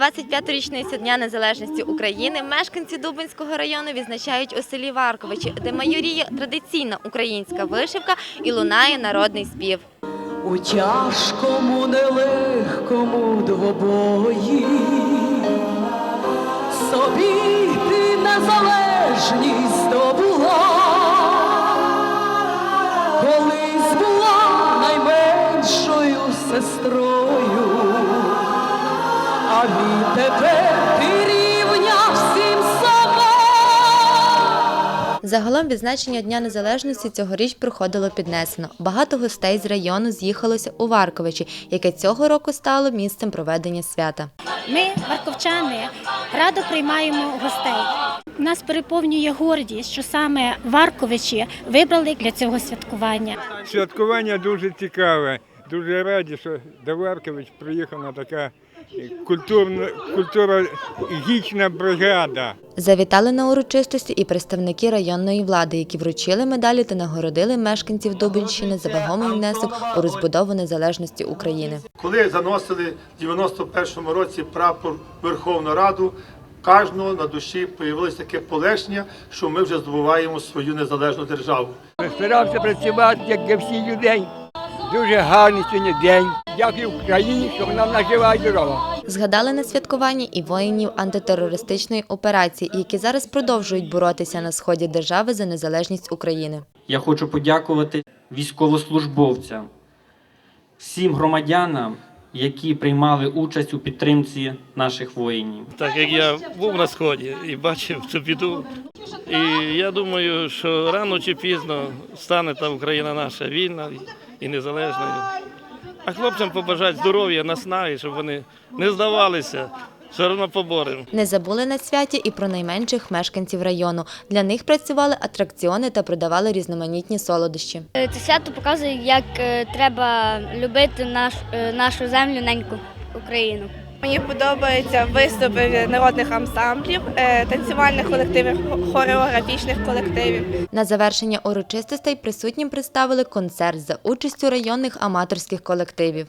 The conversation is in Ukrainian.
25-ту річницю Дня Незалежності України мешканці Дубинського району відзначають у селі Варковичі, де майоріє традиційна українська вишивка і лунає народний спів. У тяжкому, нелегкому двобої собі ти незалежність здобула, колись була найменшою сестрою, а відтепер ти рівня всім сама. Загалом відзначення Дня Незалежності цьогоріч проходило піднесено. Багато гостей з району з'їхалося у Варковичі, яке цього року стало місцем проведення свята. Ми, варковчани, радо приймаємо гостей. Нас переповнює гордість, що саме Варковичі вибрали для цього святкування. Святкування дуже цікаве. Дуже раді, що до Варкович приїхала така культурна, культурологічна бригада. Завітали на урочистості і представники районної влади, які вручили медалі та нагородили мешканців Дубинщини за вагомий внесок у розбудову незалежності України. Коли заносили в 91-му році прапор Верховну Раду, кожного на душі появилось таке полегшення, що ми вже здобуваємо свою незалежну державу. Старався працювати, як для всіх людей. Дуже гарний сьогодні день. Дякую Україні, що вона в нас жива і здорова. Згадали на святкуванні і воїнів антитерористичної операції, які зараз продовжують боротися на сході держави за незалежність України. Я хочу подякувати військовослужбовцям, всім громадянам, які приймали участь у підтримці наших воїнів. Так як я був на сході і бачив цю біду. І я думаю, що рано чи пізно стане та Україна наша вільна і незалежною. А хлопцям побажати здоров'я, наснаги, щоб вони не здавалися, все одно поборемо. Не забули на святі і про найменших мешканців району. Для них працювали атракціони та продавали різноманітні солодощі. Е, Це свято показує, як е, треба любити наш, е, нашу землю, неньку Україну. Мені подобаються виступи народних ансамблів, е, танцювальних колективів, хореографічних колективів. На завершення урочистостей присутнім представили концерт за участю районних аматорських колективів.